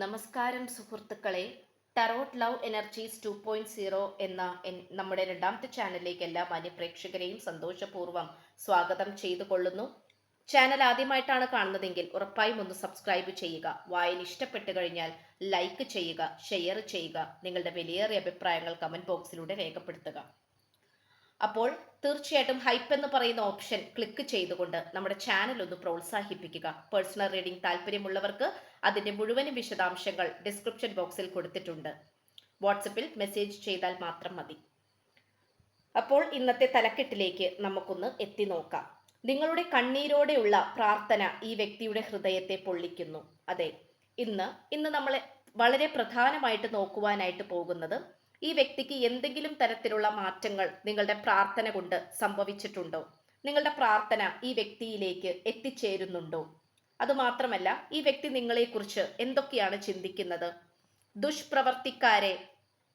നമസ്കാരം സുഹൃത്തുക്കളെ. Tarot love energies two point zero എന്ന നമ്മുടെ രണ്ടാമത്തെ ചാനലിലേക്ക് എല്ലാ മാന്യപ്രേക്ഷകരെയും സന്തോഷപൂർവം സ്വാഗതം ചെയ്തു കൊള്ളുന്നു ചാനൽ ആദ്യമായിട്ടാണ് കാണുന്നതെങ്കിൽ ഉറപ്പായും ഒന്ന് സബ്സ്ക്രൈബ് ചെയ്യുക. വായന ഇഷ്ടപ്പെട്ടു കഴിഞ്ഞാൽ ലൈക്ക് ചെയ്യുക ഷെയർ ചെയ്യുക നിങ്ങളുടെ വിലയേറിയ അഭിപ്രായങ്ങൾ കമന്റ് ബോക്സിലൂടെ രേഖപ്പെടുത്തുക. അപ്പോൾ തീർച്ചയായിട്ടും ഹൈപ്പ് എന്ന് പറയുന്ന ഓപ്ഷൻ ക്ലിക്ക് ചെയ്തുകൊണ്ട് നമ്മുടെ ചാനൽ ഒന്ന് പ്രോത്സാഹിപ്പിക്കുക. പേഴ്സണൽ റീഡിംഗ് താല്പര്യമുള്ളവർക്ക് അതിന്റെ മുഴുവൻ വിശദാംശങ്ങൾ ഡിസ്ക്രിപ്ഷൻ ബോക്സിൽ കൊടുത്തിട്ടുണ്ട്. വാട്സപ്പിൽ മെസ്സേജ് ചെയ്താൽ മാത്രം മതി. അപ്പോൾ ഇന്നത്തെ തലക്കെട്ടിലേക്ക് നമുക്കൊന്ന് എത്തി നോക്കാം. നിങ്ങളുടെ കണ്ണീരോടെയുള്ള പ്രാർത്ഥന ഈ വ്യക്തിയുടെ ഹൃദയത്തെ പൊള്ളിക്കുന്നു. അതെ ഇന്ന് ഇന്ന് നമ്മളെ വളരെ പ്രധാനമായിട്ട് നോക്കുവാനായിട്ട് പോകുന്നത് ഈ വ്യക്തിക്ക് എന്തെങ്കിലും തരത്തിലുള്ള മാറ്റങ്ങൾ നിങ്ങളുടെ പ്രാർത്ഥന കൊണ്ട് സംഭവിച്ചിട്ടുണ്ടോ? നിങ്ങളുടെ പ്രാർത്ഥന ഈ വ്യക്തിയിലേക്ക് എത്തിച്ചേരുന്നുണ്ടോ? അതുമാത്രമല്ല ഈ വ്യക്തി നിങ്ങളെക്കുറിച്ച് എന്തൊക്കെയാണ് ചിന്തിക്കുന്നത്? ദുഷ്പ്രവർത്തിക്കാരെ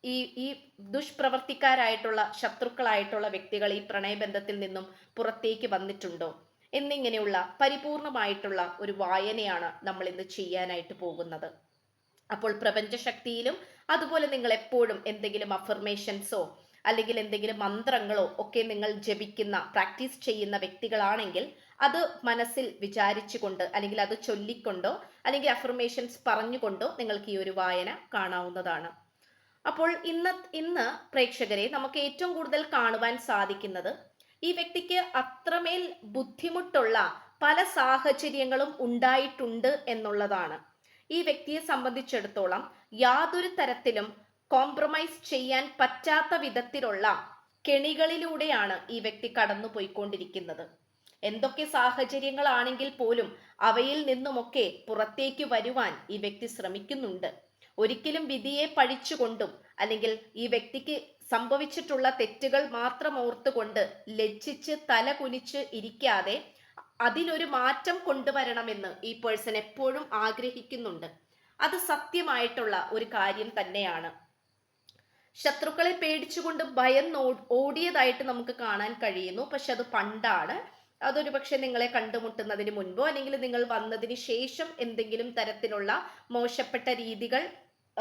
ഈ ഈ ദുഷ്പ്രവർത്തിക്കാരായിട്ടുള്ള ശത്രുക്കളായിട്ടുള്ള വ്യക്തികൾ ഈ പ്രണയബന്ധത്തിൽ നിന്നും പുറത്തേക്ക് വന്നിട്ടുണ്ടോ? എന്നിങ്ങനെയുള്ള പരിപൂർണമായിട്ടുള്ള ഒരു വായനയാണ് നമ്മൾ ഇന്ന് ചെയ്യാനായിട്ട് പോകുന്നത്. അപ്പോൾ പ്രപഞ്ചശക്തിയിലും അതുപോലെ നിങ്ങൾ എപ്പോഴും എന്തെങ്കിലും അഫർമേഷൻസോ അല്ലെങ്കിൽ എന്തെങ്കിലും മന്ത്രങ്ങളോ ഒക്കെ നിങ്ങൾ ജപിക്കുന്ന പ്രാക്ടീസ് ചെയ്യുന്ന വ്യക്തികളാണെങ്കിൽ അത് മനസ്സിൽ വിചാരിച്ചുകൊണ്ട് അല്ലെങ്കിൽ അത് ചൊല്ലിക്കൊണ്ടോ അല്ലെങ്കിൽ അഫർമേഷൻസ് പറഞ്ഞുകൊണ്ടോ നിങ്ങൾക്ക് ഈ ഒരു വായന കാണാവുന്നതാണ്. അപ്പോൾ ഇന്ന് ഇന്ന് പ്രേക്ഷകരെ നമുക്ക് ഏറ്റവും കൂടുതൽ കാണുവാൻ സാധിക്കുന്നത് ഈ വ്യക്തിക്ക് അത്രമേൽ ബുദ്ധിമുട്ടുള്ള പല സാഹചര്യങ്ങളും ഉണ്ടായിട്ടുണ്ട് എന്നുള്ളതാണ്. ഈ വ്യക്തിയെ സംബന്ധിച്ചിടത്തോളം യാതൊരു തരത്തിലും കോംപ്രമൈസ് ചെയ്യാൻ പറ്റാത്ത വിധത്തിലുള്ള കെണികളിലൂടെയാണ് ഈ വ്യക്തി കടന്നു പോയിക്കൊണ്ടിരിക്കുന്നത് എന്തൊക്കെ സാഹചര്യങ്ങളാണെങ്കിൽ പോലും അവയിൽ നിന്നുമൊക്കെ പുറത്തേക്ക് വരുവാൻ ഈ വ്യക്തി ശ്രമിക്കുന്നുണ്ട്. ഒരിക്കലും വിധിയെ പഴിച്ചുകൊണ്ടും അല്ലെങ്കിൽ ഈ വ്യക്തിക്ക് സംഭവിച്ചിട്ടുള്ള തെറ്റുകൾ മാത്രം ഓർത്തുകൊണ്ട് ലജ്ജിച്ച് തല കുനിച്ച് ഇരിക്കാതെ അതിനൊരു മാറ്റം കൊണ്ടുവരണമെന്ന് ഈ പേഴ്സൺ എപ്പോഴും ആഗ്രഹിക്കുന്നുണ്ട്. അത് സത്യമായിട്ടുള്ള ഒരു കാര്യം തന്നെയാണ്. ശത്രുക്കളെ പേടിച്ചുകൊണ്ട് ഭയം നോ- ഓടിയതായിട്ട് നമുക്ക് കാണാൻ കഴിയുന്നു. പക്ഷെ അത് പണ്ടാണ്. അതൊരു പക്ഷെ നിങ്ങളെ കണ്ടുമുട്ടുന്നതിന് മുൻപോ അല്ലെങ്കിൽ നിങ്ങൾ വന്നതിന് ശേഷം എന്തെങ്കിലും തരത്തിലുള്ള മോശപ്പെട്ട രീതികൾ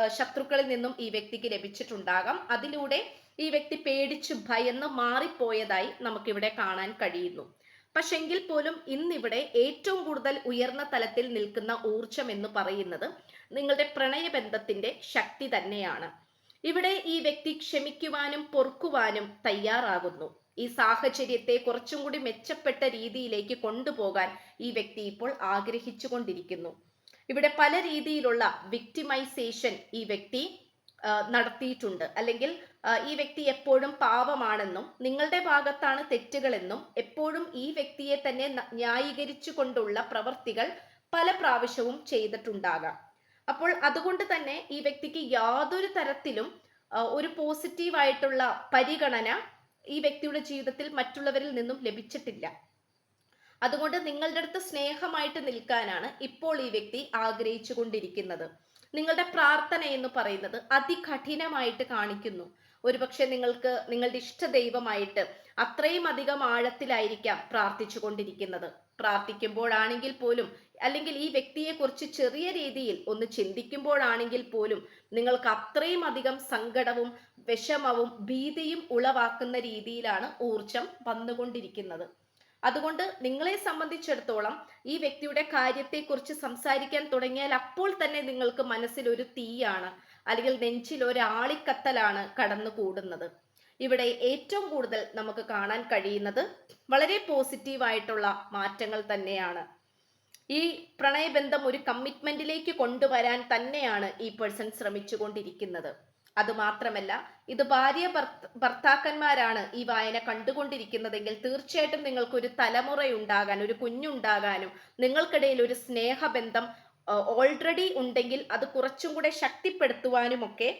ശത്രുക്കളിൽ നിന്നും ഈ വ്യക്തിക്ക് ലഭിച്ചിട്ടുണ്ടാകാം. അതിലൂടെ ഈ വ്യക്തി പേടിച്ച് ഭയന്ന് മാറിപ്പോയതായി നമുക്കിവിടെ കാണാൻ കഴിയുന്നു. പക്ഷെങ്കിൽ പോലും ഇന്നിവിടെ ഏറ്റവും കൂടുതൽ ഉയർന്ന തലത്തിൽ നിൽക്കുന്ന ഊർജം എന്ന് പറയുന്നത് നിങ്ങളുടെ പ്രണയബന്ധത്തിന്റെ ശക്തി തന്നെയാണ്. ഇവിടെ ഈ വ്യക്തി ക്ഷമിക്കുവാനും പൊറുക്കുവാനും തയ്യാറാകുന്നു. ഈ സാഹചര്യത്തെ കുറച്ചും കൂടി മെച്ചപ്പെട്ട രീതിയിലേക്ക് കൊണ്ടുപോകാൻ ഈ വ്യക്തി ഇപ്പോൾ ആഗ്രഹിച്ചുകൊണ്ടിരിക്കുന്നു. ഇവിടെ പല രീതിയിലുള്ള വിക്ടിമൈസേഷൻ ഈ വ്യക്തി നടത്തിയിട്ടുണ്ട്. അല്ലെങ്കിൽ ഈ വ്യക്തി എപ്പോഴും പാവമാണെന്നും നിങ്ങളുടെ ഭാഗത്താണ് തെറ്റുകളെന്നും എപ്പോഴും ഈ വ്യക്തിയെ തന്നെ ന്യായീകരിച്ചു കൊണ്ടുള്ള പ്രവർത്തികൾ പല പ്രാവശ്യവും ചെയ്തിട്ടുണ്ടാകാം. അപ്പോൾ അതുകൊണ്ട് തന്നെ ഈ വ്യക്തിക്ക് യാതൊരു തരത്തിലും ഒരു പോസിറ്റീവായിട്ടുള്ള പരിഗണന ഈ വ്യക്തിയുടെ ജീവിതത്തിൽ മറ്റുള്ളവരിൽ നിന്നും ലഭിച്ചിട്ടില്ല. അതുകൊണ്ട് നിങ്ങളുടെ അടുത്ത് സ്നേഹമായിട്ട് നിൽക്കാനാണ് ഇപ്പോൾ ഈ വ്യക്തി ആഗ്രഹിച്ചു കൊണ്ടിരിക്കുന്നത്. നിങ്ങളുടെ പ്രാർത്ഥന എന്ന് പറയുന്നത് അതികഠിനമായിട്ട് കാണിക്കുന്നു. ഒരുപക്ഷെ നിങ്ങൾക്ക് നിങ്ങളുടെ ഇഷ്ട ദൈവമായിട്ട് അത്രയും അധികം ആഴത്തിലായിരിക്കാം പ്രാർത്ഥിച്ചു കൊണ്ടിരിക്കുന്നത്. പ്രാർത്ഥിക്കുമ്പോഴാണെങ്കിൽ പോലും അല്ലെങ്കിൽ ഈ വ്യക്തിയെക്കുറിച്ച് ചെറിയ രീതിയിൽ ഒന്ന് ചിന്തിക്കുമ്പോഴാണെങ്കിൽ പോലും നിങ്ങൾക്ക് അത്രയും അധികം സങ്കടവും വിഷമവും ഭീതിയും ഉളവാക്കുന്ന രീതിയിലാണ് ഊർജം വന്നുകൊണ്ടിരിക്കുന്നത്. അതുകൊണ്ട് നിങ്ങളെ സംബന്ധിച്ചിടത്തോളം ഈ വ്യക്തിയുടെ കാര്യത്തെക്കുറിച്ച് സംസാരിക്കാൻ തുടങ്ങിയാൽ അപ്പോൾ തന്നെ നിങ്ങൾക്ക് മനസ്സിൽ ഒരു തീയാണ് അല്ലെങ്കിൽ നെഞ്ചിൽ ഒരു ആളിക്കത്തലാണ് കടന്നു കൂടുന്നത് ഇവിടെ ഏറ്റവും കൂടുതൽ നമുക്ക് കാണാൻ കഴിയുന്നത് വളരെ പോസിറ്റീവായിട്ടുള്ള മാറ്റങ്ങൾ തന്നെയാണ്. ഈ പ്രണയബന്ധം ഒരു കമ്മിറ്റ്മെന്റിലേക്ക് കൊണ്ടുവരാൻ തന്നെയാണ് ഈ പേഴ്സൺ ശ്രമിച്ചുകൊണ്ടിരിക്കുന്നത്. അതുമാത്രമല്ല ഇത് ഭാര്യ ഭർത്ത- ഭർത്താക്കന്മാരാണ് ഈ വായന കണ്ടുകൊണ്ടിരിക്കുന്നതെങ്കിൽ തീർച്ചയായിട്ടും നിങ്ങൾക്കൊരു തലമുറയുണ്ടാകാൻ ഒരു കുഞ്ഞുണ്ടാകാനും നിങ്ങൾക്കിടയിൽ ഒരു സ്നേഹബന്ധം ഓൾറെഡി ഉണ്ടെങ്കിൽ അത് കുറച്ചും കൂടെ ശക്തിപ്പെടുത്തുവാനുമൊക്കെ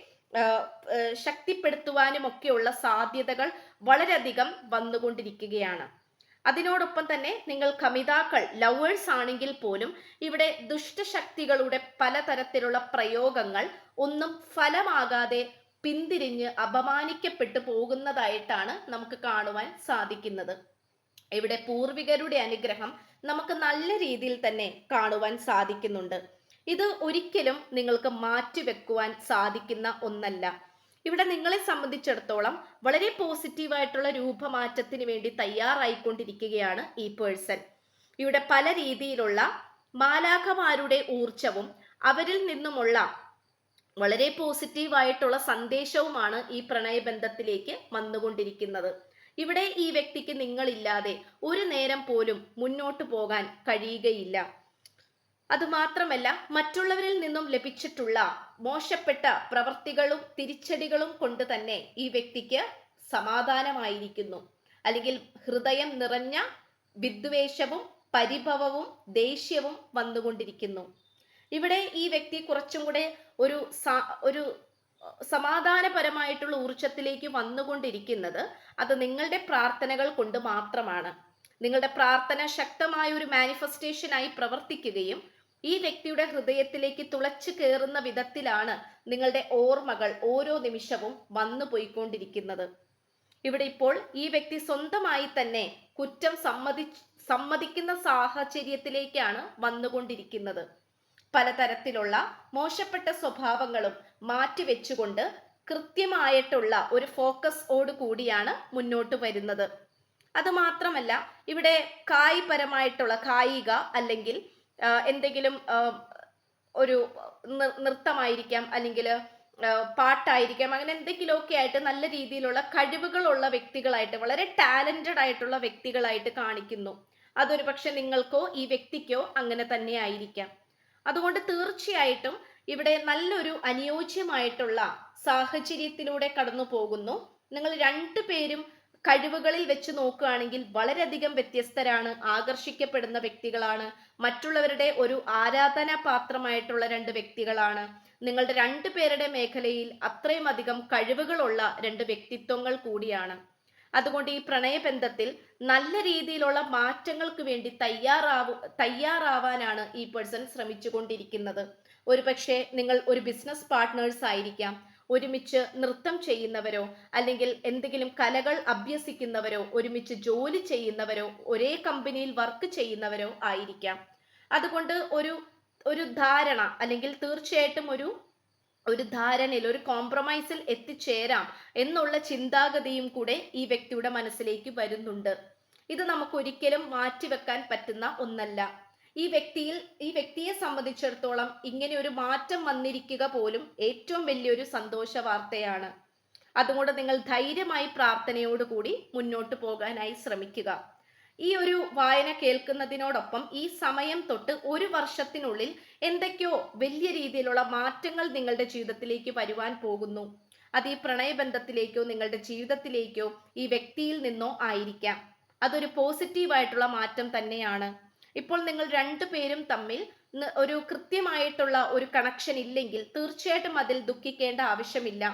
ശക്തിപ്പെടുത്തുവാനുമൊക്കെയുള്ള സാധ്യതകൾ വളരെയധികം വന്നുകൊണ്ടിരിക്കുകയാണ്. അതിനോടൊപ്പം തന്നെ നിങ്ങൾ കമിതാക്കൾ ലവേഴ്സ് ആണെങ്കിൽ പോലും ഇവിടെ ദുഷ്ടശക്തികളുടെ പലതരത്തിലുള്ള പ്രയോഗങ്ങൾ ഒന്നും ഫലമാകാതെ പിന്തിരിഞ്ഞ് അപമാനിക്കപ്പെട്ടു പോകുന്നതായിട്ടാണ് നമുക്ക് കാണുവാൻ സാധിക്കുന്നത്. ഇവിടെ പൂർവികരുടെ അനുഗ്രഹം നമുക്ക് നല്ല രീതിയിൽ തന്നെ കാണുവാൻ സാധിക്കുന്നുണ്ട്. ഇത് ഒരിക്കലും നിങ്ങൾക്ക് മാറ്റിവെക്കുവാൻ സാധിക്കുന്ന ഒന്നല്ല. ഇവിടെ നിങ്ങളെ സംബന്ധിച്ചിടത്തോളം വളരെ പോസിറ്റീവായിട്ടുള്ള രൂപമാറ്റത്തിന് വേണ്ടി തയ്യാറായിക്കൊണ്ടിരിക്കുകയാണ് ഈ പേഴ്സൺ ഇവിടെ പല രീതിയിലുള്ള മാലാഖമാരുടെ ഊർജവും അവരിൽ നിന്നുമുള്ള വളരെ പോസിറ്റീവായിട്ടുള്ള സന്ദേശവുമാണ് ഈ പ്രണയബന്ധത്തിലേക്ക് വന്നുകൊണ്ടിരിക്കുന്നത്. ഇവിടെ ഈ വ്യക്തിക്ക് നിങ്ങളില്ലാതെ ഒരു നേരം പോലും മുന്നോട്ട് പോകാൻ കഴിയുകയില്ല. അതുമാത്രമല്ല മറ്റുള്ളവരിൽ നിന്നും ലഭിച്ചിട്ടുള്ള മോശപ്പെട്ട പ്രവർത്തികളും തിരിച്ചടികളും കൊണ്ട് തന്നെ ഈ വ്യക്തിക്ക് സമാധാനമായിരിക്കുന്നു. അല്ലെങ്കിൽ ഹൃദയം നിറഞ്ഞ വിദ്വേഷവും പരിഭവവും ദേഷ്യവും വന്നുകൊണ്ടിരിക്കുന്നു. ഇവിടെ ഈ വ്യക്തി കുറച്ചും കൂടെ ഒരു ഒരു സമാധാനപരമായിട്ടുള്ള ഊർജത്തിലേക്ക് വന്നുകൊണ്ടിരിക്കുന്നത് അത് നിങ്ങളുടെ പ്രാർത്ഥനകൾ കൊണ്ട് മാത്രമാണ്. നിങ്ങളുടെ പ്രാർത്ഥന ശക്തമായ ഒരു മാനിഫെസ്റ്റേഷനായി പ്രവർത്തിക്കുകയും ഈ വ്യക്തിയുടെ ഹൃദയത്തിലേക്ക് തുളച്ചു കയറുന്ന വിധത്തിലാണ് നിങ്ങളുടെ ഓർമ്മകൾ ഓരോ നിമിഷവും വന്നു പോയിക്കൊണ്ടിരിക്കുന്നത്. ഇവിടെ ഇപ്പോൾ ഈ വ്യക്തി സ്വന്തമായി തന്നെ കുറ്റം സമ്മതി സമ്മതിക്കുന്ന സാഹചര്യത്തിലേക്കാണ് വന്നുകൊണ്ടിരിക്കുന്നത്. പലതരത്തിലുള്ള മോശപ്പെട്ട സ്വഭാവങ്ങളും മാറ്റിവെച്ചുകൊണ്ട് കൃത്യമായിട്ടുള്ള ഒരു ഫോക്കസ് കൂടിയാണ് മുന്നോട്ട് വരുന്നത്. അത് മാത്രമല്ല ഇവിടെ കായിപരമായിട്ടുള്ള കായിക അല്ലെങ്കിൽ എന്തെങ്കിലും ഒരു നൃത്തമായിരിക്കാം അല്ലെങ്കിൽ പാട്ടായിരിക്കാം. അങ്ങനെ എന്തെങ്കിലുമൊക്കെ ആയിട്ട് നല്ല രീതിയിലുള്ള കഴിവുകളുള്ള വ്യക്തികളായിട്ട് വളരെ ടാലന്റഡ് ആയിട്ടുള്ള വ്യക്തികളായിട്ട് കാണിക്കുന്നു. അതൊരു പക്ഷെ നിങ്ങൾക്കോ ഈ വ്യക്തിക്കോ അങ്ങനെ തന്നെ ആയിരിക്കാം. അതുകൊണ്ട് തീർച്ചയായിട്ടും ഇവിടെ നല്ലൊരു അനുയോജ്യമായിട്ടുള്ള സാഹചര്യത്തിലൂടെ കടന്നു പോകുന്നു നിങ്ങൾ രണ്ടു പേരും കഴിവുകളിൽ വെച്ച് നോക്കുകയാണെങ്കിൽ വളരെയധികം വ്യത്യസ്തരാണ് ആകർഷിക്കപ്പെടുന്ന വ്യക്തികളാണ്. മറ്റുള്ളവരുടെ ഒരു ആരാധനാ പാത്രമായിട്ടുള്ള രണ്ട് വ്യക്തികളാണ്. നിങ്ങളുടെ രണ്ടു പേരുടെ മേഖലയിൽ അത്രയും അധികം കഴിവുകളുള്ള രണ്ട് വ്യക്തിത്വങ്ങൾ കൂടിയാണ്. അതുകൊണ്ട് ഈ പ്രണയബന്ധത്തിൽ നല്ല രീതിയിലുള്ള മാറ്റങ്ങൾക്ക് വേണ്ടി തയ്യാറാവു തയ്യാറാവാനാണ് ഈ പേഴ്സൺ ശ്രമിച്ചുകൊണ്ടിരിക്കുന്നത്. ഒരുപക്ഷെ നിങ്ങൾ ഒരു ബിസിനസ് പാർട്ട്നേഴ്സ് ആയിരിക്കാം. ഒരുമിച്ച് നൃത്തം ചെയ്യുന്നവരോ അല്ലെങ്കിൽ എന്തെങ്കിലും കലകൾ അഭ്യസിക്കുന്നവരോ ഒരുമിച്ച് ജോലി ചെയ്യുന്നവരോ ഒരേ കമ്പനിയിൽ വർക്ക് ചെയ്യുന്നവരോ ആയിരിക്കാം. അതുകൊണ്ട് ഒരു ഒരു ധാരണ അല്ലെങ്കിൽ തീർച്ചയായിട്ടും ഒരു ഒരു ധാരണയിൽ ഒരു കോംപ്രമൈസിൽ എത്തിച്ചേരാം എന്നുള്ള ചിന്താഗതിയും കൂടെ ഈ വ്യക്തിയുടെ മനസ്സിലേക്ക് വരുന്നുണ്ട്. ഇത് നമുക്ക് ഒരിക്കലും മാറ്റിവെക്കാൻ പറ്റുന്ന ഒന്നല്ല. ഈ വ്യക്തിയിൽ ഈ വ്യക്തിയെ സംബന്ധിച്ചിടത്തോളം ഇങ്ങനെ ഒരു മാറ്റം വന്നിരിക്കുക പോലും ഏറ്റവും വലിയൊരു സന്തോഷ വാർത്തയാണ്. അതുകൊണ്ട് നിങ്ങൾ ധൈര്യമായി പ്രാർത്ഥനയോടുകൂടി മുന്നോട്ട് പോകാനായി ശ്രമിക്കുക. ഈ ഒരു വായന കേൾക്കുന്നതിനോടൊപ്പം ഈ സമയം തൊട്ട് ഒരു വർഷത്തിനുള്ളിൽ എന്തൊക്കെയോ വലിയ രീതിയിലുള്ള മാറ്റങ്ങൾ നിങ്ങളുടെ ജീവിതത്തിലേക്ക് വരുവാൻ പോകുന്നു. അത് ഈ പ്രണയബന്ധത്തിലേക്കോ നിങ്ങളുടെ ജീവിതത്തിലേക്കോ ഈ വ്യക്തിയിൽ നിന്നോ ആയിരിക്കാം. അതൊരു പോസിറ്റീവായിട്ടുള്ള മാറ്റം തന്നെയാണ്. ഇപ്പോൾ നിങ്ങൾ രണ്ടു പേരും തമ്മിൽ ഒരു കൃത്യമായിട്ടുള്ള ഒരു കണക്ഷൻ ഇല്ലെങ്കിൽ തീർച്ചയായിട്ടും അതിൽ ദുഃഖിക്കേണ്ട ആവശ്യമില്ല.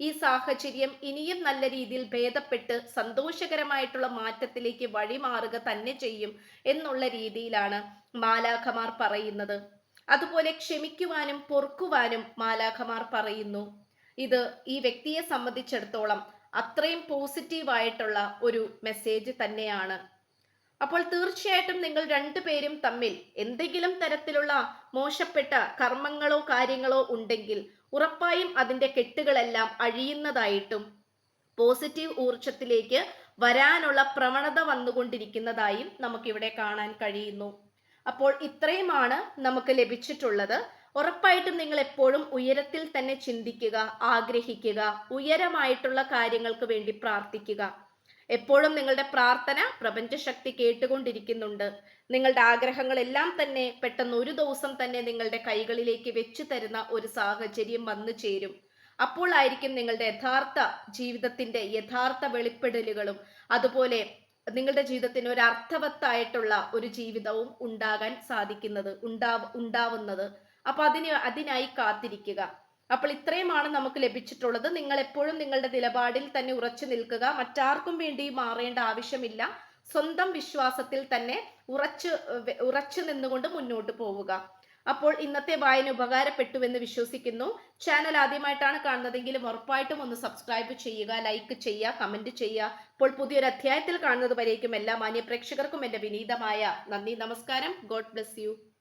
ഈ സാഹചര്യം ഇനിയും നല്ല രീതിയിൽ ഭേദപ്പെട്ട് സന്തോഷകരമായിട്ടുള്ള മാറ്റത്തിലേക്ക് വഴിമാറുക തന്നെ ചെയ്യും എന്നുള്ള രീതിയിലാണ് മാലാഖമാർ പറയുന്നത്. അതുപോലെ ക്ഷമിക്കുവാനും പൊറുക്കുവാനും മാലാഖമാർ പറയുന്നു. ഇത് ഈ വ്യക്തിയെ സംബന്ധിച്ചിടത്തോളം അത്രയും പോസിറ്റീവായിട്ടുള്ള ഒരു മെസ്സേജ് തന്നെയാണ്. അപ്പോൾ തീർച്ചയായിട്ടും നിങ്ങൾ രണ്ടുപേരും തമ്മിൽ എന്തെങ്കിലും തരത്തിലുള്ള മോശപ്പെട്ട കർമ്മങ്ങളോ കാര്യങ്ങളോ ഉണ്ടെങ്കിൽ ഉറപ്പായും അതിന്റെ കെട്ടുകളെല്ലാം അഴിയുന്നതായിട്ടും പോസിറ്റീവ് ഊർജത്തിലേക്ക് വരാനുള്ള പ്രവണത വന്നുകൊണ്ടിരിക്കുന്നതായും നമുക്കിവിടെ കാണാൻ കഴിയുന്നു. അപ്പോൾ ഇത്രയുമാണ് നമുക്ക് ലഭിച്ചിട്ടുള്ളത്. ഉറപ്പായിട്ടും നിങ്ങൾ എപ്പോഴും ഉയരത്തിൽ തന്നെ ചിന്തിക്കുക ആഗ്രഹിക്കുക ഉയരമായിട്ടുള്ള കാര്യങ്ങൾക്ക് വേണ്ടി പ്രാർത്ഥിക്കുക. എപ്പോഴും നിങ്ങളുടെ പ്രാർത്ഥന പ്രപഞ്ചശക്തി കേട്ടുകൊണ്ടിരിക്കുന്നുണ്ട്. നിങ്ങളുടെ ആഗ്രഹങ്ങളെല്ലാം തന്നെ പെട്ടെന്ന് ഒരു ദിവസം തന്നെ നിങ്ങളുടെ കൈകളിലേക്ക് വെച്ചു തരുന്ന ഒരു സാഹചര്യം വന്നു ചേരും. അപ്പോഴായിരിക്കും നിങ്ങളുടെ യഥാർത്ഥ ജീവിതത്തിന്റെ യഥാർത്ഥ വെളിപ്പെടലുകളും അതുപോലെ നിങ്ങളുടെ ജീവിതത്തിന് ഒരു അർത്ഥവത്തായിട്ടുള്ള ഒരു ജീവിതവും ഉണ്ടാകാൻ സാധിക്കുന്നത് ഉണ്ടാവ ഉണ്ടാവുന്നത്. അപ്പൊ അതിന് അതിനായി കാത്തിരിക്കുക. അപ്പോൾ ഇത്രയുമാണ് നമുക്ക് ലഭിച്ചിട്ടുള്ളത്. നിങ്ങൾ എപ്പോഴും നിങ്ങളുടെ നിലപാടിൽ തന്നെ ഉറച്ചു നിൽക്കുക. മറ്റാർക്കും വേണ്ടി മാറേണ്ട ആവശ്യമില്ല. സ്വന്തം വിശ്വാസത്തിൽ തന്നെ ഉറച്ചു ഉറച്ചു നിന്നുകൊണ്ട് മുന്നോട്ട് പോവുക. അപ്പോൾ ഇന്നത്തെ വായന ഉപകാരപ്പെട്ടുവെന്ന് വിശ്വസിക്കുന്നു. ചാനൽ ആദ്യമായിട്ടാണ് കാണുന്നതെങ്കിലും ഉറപ്പായിട്ടും ഒന്ന് സബ്സ്ക്രൈബ് ചെയ്യുക ലൈക്ക് ചെയ്യുക കമന്റ് ചെയ്യുക. അപ്പോൾ പുതിയൊരു അധ്യായത്തിൽ കാണുന്നത് വരേക്കും എല്ലാ മാന്യ പ്രേക്ഷകർക്കും എന്റെ വിനീതമായ നന്ദി നമസ്കാരം. God bless you.